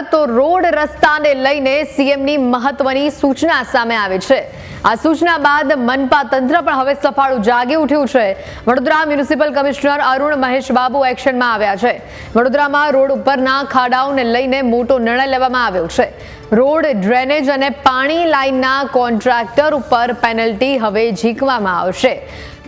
તો રોડ રસ્તાને લઈને સીએમની મહત્વની સૂચના સામે આવી છે. આ સૂચના બાદ મનપા તંત્ર પણ હવે સફાળું જાગી ઉઠ્યું છે. વડોદરા મ્યુનિસિપલ કમિશનર અરુણ મહેશ બાબુ એક્શનમાં આવ્યા છે. વડોદરામાં રોડ ઉપરના ખાડાઓને લઈને મોટો નિર્ણય લેવામાં આવ્યો છે. રોડ ડ્રેનેજ અને પાણી લાઇનના કોન્ટ્રાક્ટર ઉપર પેનલ્ટી હવે ઝીકવામાં આવશે.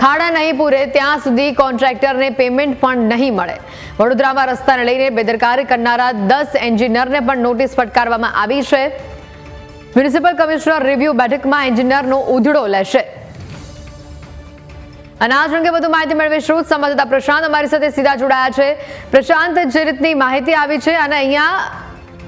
ખાડા નહીં પૂરે ત્યાં સુધી કોન્ટ્રાક્ટરને પેમેન્ટ પણ નહીં મળે. વડોદરામાં રસ્તાને લઈને બેદરકારી કરનારા દસ એન્જિનિયરને પણ નોટિસ ફટકારવામાં આવી છે. મ્યુનિસિપલ કમિશનર રિવ્યુ બેઠકમાં એન્જિનિયરનો ઉધડો લેશે. અને આ જ અંગે વધુ માહિતી મેળવીશું સંવાદદાતા પ્રશાંત અમારી સાથે સીધા જોડાયા છે. પ્રશાંત, જે રીતની માહિતી આવી છે અને અહીંયા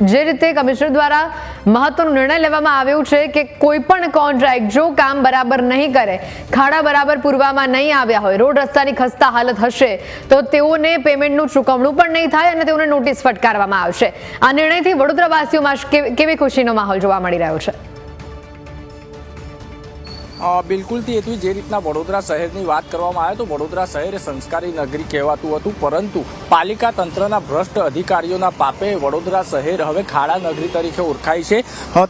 જે રીતે કમિશનર દ્વારા મહત્વનો નિર્ણય લેવામાં આવ્યો છે કે કોઈ પણ કોન્ટ્રાક્ટ જો કામ બરાબર નહીં કરે, ખાડા બરાબર પૂરવામાં નહીં આવ્યા હોય, રોડ રસ્તાની ખસ્તા હાલત હશે, તો તેઓને પેમેન્ટનું ચૂકવણું પણ નહીં થાય અને તેઓને નોટિસ ફટકારવામાં આવશે. આ નિર્ણયથી વડોદરાવાસીઓમાં કેવી ખુશીનો માહોલ જોવા મળી રહ્યો છે. બિલકુલથી એથી જે રીતના વડોદરા શહેરની વાત કરવામાં આવે તો વડોદરા શહેર સંસ્કારી નગરી કહેવાતું હતું, પરંતુ પાલિકા તંત્રના ભ્રષ્ટ અધિકારીઓના પાપે વડોદરા શહેર હવે ખાડા નગરી તરીકે ઓળખાય છે.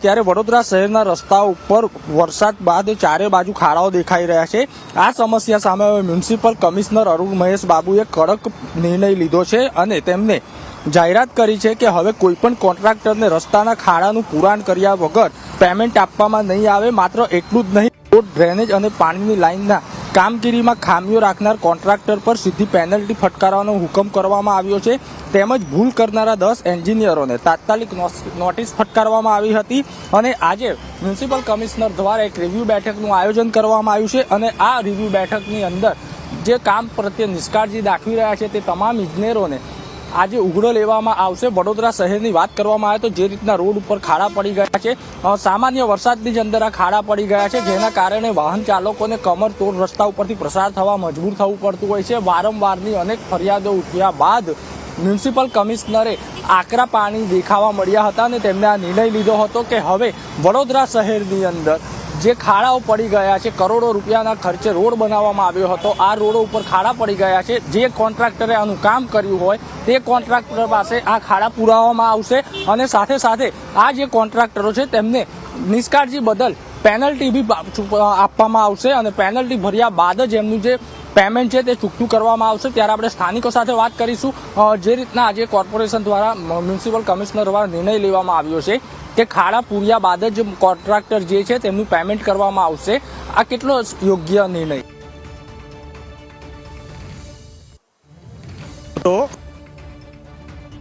ત્યારે વડોદરા શહેરના રસ્તા ઉપર વરસાદ બાદ ચારે બાજુ ખાડાઓ દેખાઈ રહ્યા છે. આ સમસ્યા સામે હવે મ્યુનિસિપલ કમિશનર અરુણ મહેશ બાબુએ કડક નિર્ણય લીધો છે અને તેમને જાહેરાત કરી છે કે હવે કોઈપણ કોન્ટ્રાક્ટરને રસ્તાના ખાડાનું પુરાણ કર્યા વગર પેમેન્ટ આપવામાં નહીં આવે, માત્ર એટલું જ નહીં. રોડ ડ્રેનેજ અને પાણીની લાઇનના કામગીરીમાં ખામીઓ રાખનાર કોન્ટ્રાક્ટર પર સીધી પેનલ્ટી ફટકારવાનો હુકમ કરવામાં આવ્યો છે. તેમજ ભૂલ કરનારા દસ એન્જિનિયરોને તાત્કાલિક નોટિસ ફટકારવામાં આવી હતી અને આજે મ્યુનિસિપલ કમિશનર દ્વારા એક રિવ્યુ બેઠકનું આયોજન કરવામાં આવ્યું છે અને આ રિવ્યુ બેઠકની અંદર જે કામ પ્રત્યે નિષ્કાળજી દાખવી રહ્યા છે તે તમામ ઇજનેરોને આજે ઉઘડો લેવામાં આવશે. વડોદરા શહેરની વાત કરવામાં આવે તો જે રીતના રોડ ઉપર ખાડા પડી ગયા છે સામાન્ય વરસાદની જ અંદર આ ખાડા પડી ગયા છે, જેના કારણે વાહન ચાલકોને કમર તોડ રસ્તા ઉપરથી પ્રસાર થવા મજબૂર થવું પડતું હોય છે. વારંવારની અનેક ફરિયાદો ઉઠ્યા બાદ મ્યુનિસિપલ કમિશનરે આકરા પાણી દેખાવા મળ્યા હતા અને તેમણે આ નિર્ણય લીધો હતો કે હવે વડોદરા શહેરની અંદર જે ખાડાઓ પડી ગયા છે, કરોડો રૂપિયાના ખર્ચે રોડ બનાવવામાં આવ્યો હતો. આ રોડો ઉપર ખાડા પડી ગયા છે. જે કોન્ટ્રાક્ટરે આનું કામ કર્યું હોય, તે કોન્ટ્રાક્ટર પાસે આ ખાડા પુરાવવામાં આવશે અને સાથે સાથે આ જે કોન્ટ્રાક્ટરો છે, તેમને નિષ્કાળજી બદલ પેનલ્ટી બી આપવામાં આવશે અને પેનલ્ટી ભર્યા બાદ જ એમનું જે પેમેન્ટ છે તે ચૂકતું કરવામાં આવશે. ત્યારે આપણે સ્થાનિકો સાથે વાત કરીશું. જે રીતના આજે કોર્પોરેશન દ્વારા મ્યુનિસિપલ કમિશનર દ્વારા નિર્ણય લેવામાં આવ્યો છે કે ખાડા પૂર્યા બાદ જ કોન્ટ્રાક્ટર જે છે તેમનું પેમેન્ટ કરવામાં આવશે. આ કેટલો યોગ્ય નિર્ણય? તો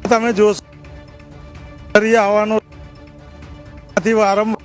તમે જોશો. આવવાનો વારંવાર.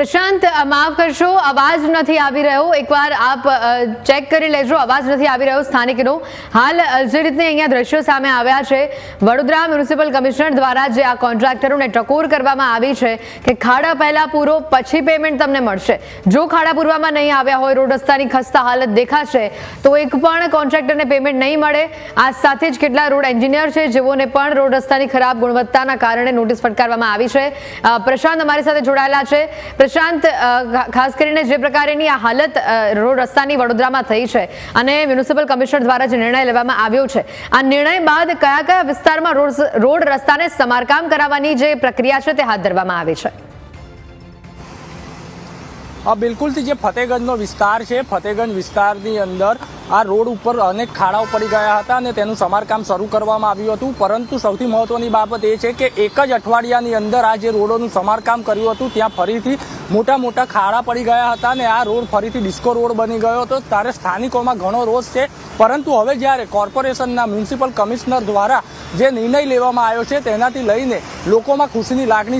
પ્રશાંત માફ કરશો, અવાજ નથી આવી રહ્યો. એકવાર આપ ચેક કરી લેજો. અવાજ નથી આવી રહ્યો સ્થાનિકનો. હાલ જે રીતે અહીંયા દ્રશ્યો સામે આવ્યા છે, વડોદરા મ્યુનિસિપલ કમિશનર દ્વારા જે આ કોન્ટ્રાક્ટરોને ટકોર કરવામાં આવી છે કે ખાડા પહેલાં પૂરો, પછી પેમેન્ટ તમને મળશે. જો ખાડા પૂરવામાં નહીં આવ્યા હોય, રોડ રસ્તાની ખસ્તા હાલત દેખાશે, તો એક પણ કોન્ટ્રાક્ટરને પેમેન્ટ નહીં મળે. આ સાથે જ કેટલા રોડ એન્જિનિયર છે, જેઓને પણ રોડ રસ્તાની ખરાબ ગુણવત્તાના કારણે નોટિસ ફટકારવામાં આવી છે. પ્રશાંત અમારી સાથે જોડાયેલા છે. પ્રશાંત ખાસ કરીને જે પ્રકારની આ હાલત રોડ રસ્તાની વડોદરામાં થઈ છે અને મ્યુનિસિપલ કમિશનર દ્વારા જે નિર્ણય લેવામાં આવ્યો છે. આ નિર્ણય બાદ કયા કયા વિસ્તારમાં રોડ રસ્તાને સમારકામ કરાવવાની જે પ્રક્રિયા છે તે હાથ ધરવામાં આવી છે. આ બિલકુલથી જે ફતેગંજનો વિસ્તાર છે, ફતેગંજ વિસ્તારની અંદર આ રોડ ઉપર અનેક ખાડાઓ પડી ગયા હતા અને તેનું સમારકામ શરૂ કરવામાં આવ્યું હતું. પરંતુ સૌથી મહત્વની બાબત એ છે કે એક જ અઠવાડિયાની અંદર આ જે રોડોનું સમારકામ કર્યું હતું, ત્યાં ફરીથી મોટા મોટા ખાડા પડી ગયા હતા અને આ રોડ ફરીથી ડિસ્કો રોડ બની ગયો હતો. ત્યારે સ્થાનિકોમાં ઘણો રોષ છે. પરંતુ હવે જ્યારે કોર્પોરેશનના મ્યુનિસિપલ કમિશનર દ્વારા જે નિર્ણય લેવામાં આવ્યો છે, તેનાથી લઈને લોકોમાં ખુશીની લાગણી